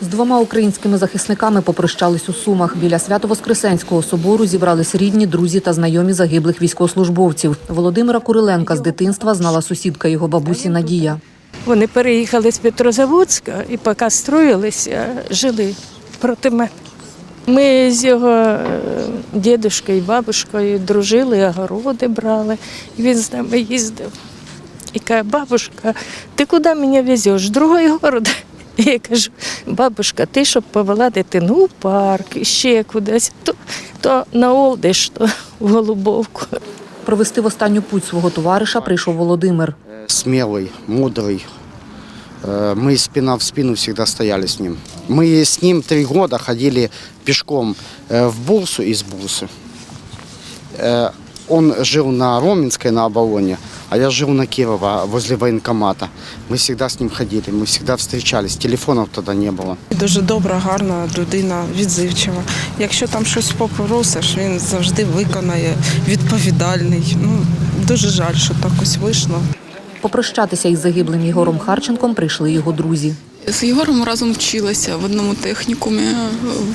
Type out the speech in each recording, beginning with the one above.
З двома українськими захисниками попрощались у Сумах. Біля Свято-Воскресенського собору зібрались рідні, друзі та знайомі загиблих військовослужбовців. Володимира Куриленка з дитинства знала сусідка його бабусі Надія. Вони переїхали з Петрозаводська і поки строїлися, жили проти мене. Ми з його е, дідушкою і бабушкою дружили, огороди брали. І він з нами їздив. І каже, бабушка, ти куди мене везеш? Другий город. І я кажу, бабушка, ти щоб повела дитину у парк, і ще кудись, то, то на Олдиш, то в Голубовку. Провести в останню путь свого товариша прийшов Володимир. смелый, мудрый. Э, Мы спина в спину всегда стояли с ним. Мы с ним три года ходили пешком э, в Бурсу из Бурсы. Э, Он жил на Роменской, на Оболоне, а я жил на Кирова, возле военкомата. Мы всегда с ним ходили, мы всегда встречались. Телефонов тогда не было. Дуже добра, гарна людина, відзивчива. Якщо там щось попросиш, він завжди виконає, відповідальний. Ну, дуже жаль, що так ось вийшло. Попрощатися із загиблим Єгором Харченком прийшли його друзі. З Єгором разом вчилися в одному технікумі,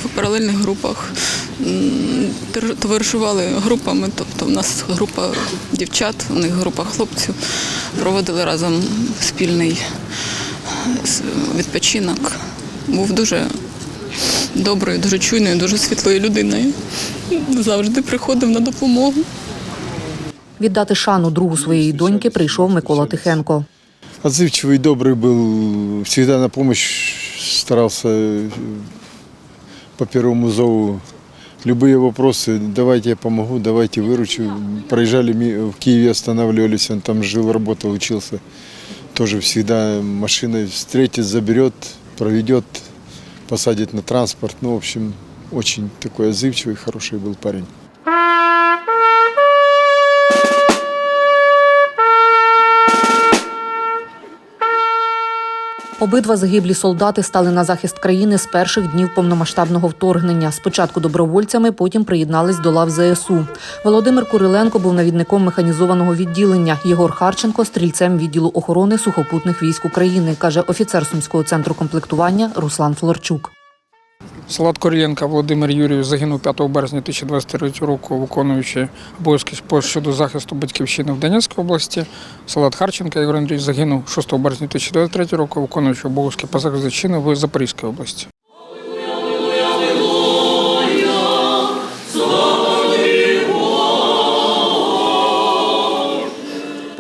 в паралельних групах. Товаришували групами, тобто в нас група дівчат, у них група хлопців. Проводили разом спільний відпочинок. Був дуже доброю, дуже чуйною, дуже світлою людиною. Завжди приходив на допомогу. Віддати шану другу своєї доньки прийшов Микола Тихенко. Отзывчивый, добрый был, всегда на помощь старался э, по первому зову. Любые вопросы, давайте я помогу, давайте выручу. Проезжали ми- в Киеве, останавливались, он там жил, работал, учился. Тоже всегда машиной встретит, заберет, проведет, посадит на транспорт. Ну, в общем, очень такой отзывчивый, хороший был парень. Обидва загиблі солдати стали на захист країни з перших днів повномасштабного вторгнення. Спочатку добровольцями, потім приєднались до лав ЗСУ. Володимир Куриленко був навідником механізованого відділення. Єгор Харченко стрільцем відділу охорони сухопутних військ України, каже офіцер сумського центру комплектування Руслан Флорчук. Салат Корієнка Володимир Юрійович загинув 5 березня 2023 року, виконуючи обов'язки щодо захисту батьківщини в Донецькій області. Салат Харченка Ігор Андрійович загинув 6 березня 2023 року, виконуючи обов'язки по захисту в Запорізькій області.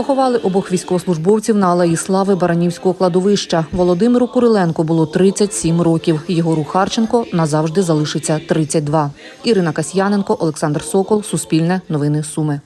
Поховали обох військовослужбовців на Алеї Слави Баранівського кладовища. Володимиру Куриленко було 37 років. Єгору Харченко назавжди залишиться 32. Ірина Касьяненко, Олександр Сокол, Суспільне, Новини Суми.